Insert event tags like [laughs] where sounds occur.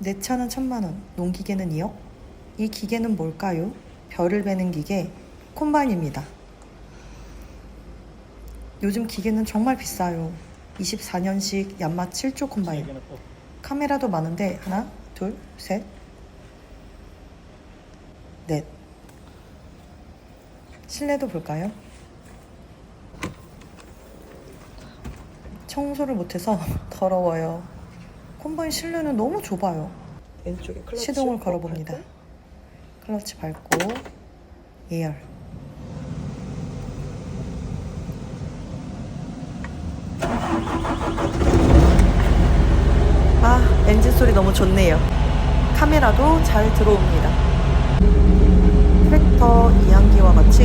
내 차는 천만 원, 농기계는 2억? 이 기계는 뭘까요? 별을 베는 기계, 콤바인입니다. 요즘 기계는 정말 비싸요. 24년식 얀마 7조 콤바인. 카메라도 많은데 하나, 둘, 셋, 넷. 실내도 볼까요? 청소를 못해서 [laughs] 더러워요. 콤바인 실내는 너무 좁아요. 왼쪽에 클러치 시동을 업 걸어봅니다. 할 때? 클러치 밟고 예열. 아, 엔진 소리 너무 좋네요. 카메라도 잘 들어옵니다. 트랙터 이항기와 같이